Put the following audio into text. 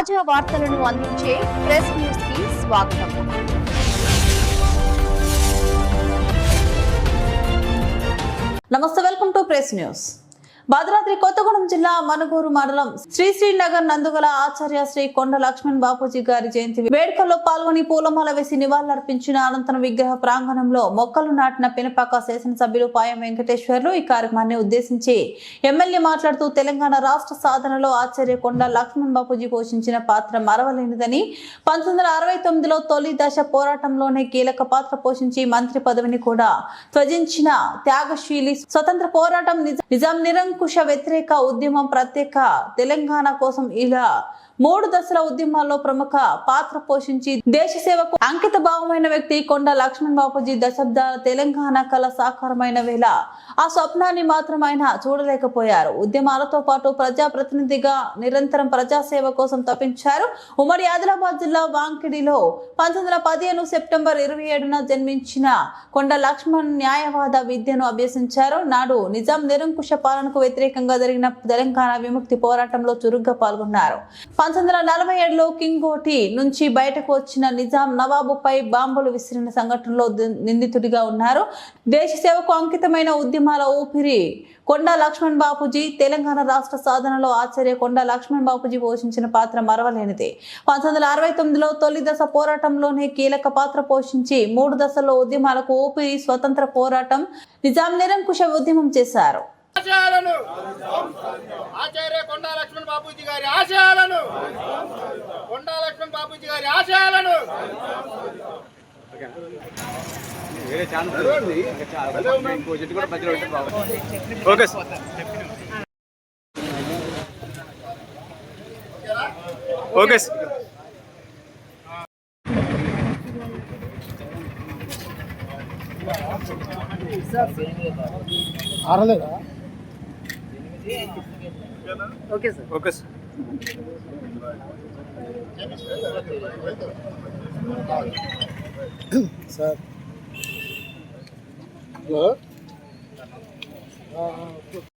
తాజా వార్తలను అందించే ప్రెస్ న్యూస్కి స్వాగతం. నమస్తే welcome to press news. Bhadradri Kothagudem జిల్లా మనుగూరు మండలం శ్రీ శ్రీనగర్ నందుగల ఆచార్య శ్రీ కొండ లక్ష్మణ్ బాపూజీ గారి జయంతి వేడుకల్లో పాల్గొని పూలమాల వేసి నివాళులర్పించిన అనంతరం విగ్రహ ప్రాంగణంలో మొక్కలు నాటిన పినపాక శాసనసభ్యులు పాయం వెంకటేశ్వర్లు ఈ కార్యక్రమాన్ని ఉద్దేశించి ఎమ్మెల్యే మాట్లాడుతూ తెలంగాణ రాష్ట్ర సాధనలో ఆచార్య కొండ లక్ష్మణ్ బాపూజీ పోషించిన పాత్ర మరవలేనిదని పంతొమ్మిది వందల అరవై తొమ్మిదిలో తొలి దశ పోరాటంలోనే కీలక పాత్ర పోషించి మంత్రి పదవిని కూడా త్వజించిన త్యాగశీలి స్వతంత్ర పోరాటం నిజాం నిజాం నిరంకుశ వ్యతిరేక ఉద్యమం ప్రత్యేక తెలంగాణ కోసం ఇలా మూడు దశల ఉద్యమాల్లో ప్రముఖ పాత్ర పోషించి దేశ సేవకు అంకిత భావమైన వ్యక్తి కొండ లక్ష్మణ్ బాపూజీ దశాబ్దాల తెలంగాణ కళ సాకారమైన వేళ. ఆ స్వప్నాన్ని మాత్రం ఆయన చూడలేకపోయారు. ఉద్యమాలతో పాటు ప్రజా ప్రతినిధిగా నిరంతరం ప్రజాసేవ కోసం తప్పించారు ఉమ్మడి ఆదిలాబాద్ జిల్లా వాంకిడిలో పంతొమ్మిది వందల పదిహేను సెప్టెంబర్ ఇరవై ఏడున జన్మించిన కొండ లక్ష్మణ్ న్యాయవాద విద్యను అభ్యసించారు. నాడు నిజాం నిరంకుశ పాలనకు వ్యతిరేకంగా జరిగిన తెలంగాణ విముక్తి పోరాటంలో చురుగ్గా పాల్గొన్నారు. పంతొమ్మిది వందల నలభై ఏడులో కింగోటి నుంచి బయటకు వచ్చిన నిజాం నవాబుపై బాంబులు విసిరిన సంఘటనలో నిందితుడిగా ఉన్నారు. దేశ సేవకు అంకితమైన ఉద్యమాల ఊపిరి కొండ లక్ష్మణ్ బాపూజీ తెలంగాణ రాష్ట్ర సాధనలో ఆచార్య కొండ లక్ష్మణ్ బాపూజీ పోషించిన పాత్ర మరవలేనిది. పంతొమ్మిది వందల అరవై తొమ్మిదిలో తొలి దశ పోరాటంలోనే కీలక పాత్ర పోషించి మూడు దశల్లో ఉద్యమాలకు ఊపిరి స్వతంత్ర పోరాటం నిజాం నిరంకుశ ఉద్యమం చేశారు. ఆచార్య కొండా లక్ష్మణ్ బాబూజీ గారి ఆశయాలను కొండా లక్ష్మణ్ బాబూజీ గారి ఆశయాలను వేరే ఛానల్ ఇంకో చెట్టు కూడా మధ్యలో ఉంటే బాగుంది okay sir. Okay sir. Okay sir. Sir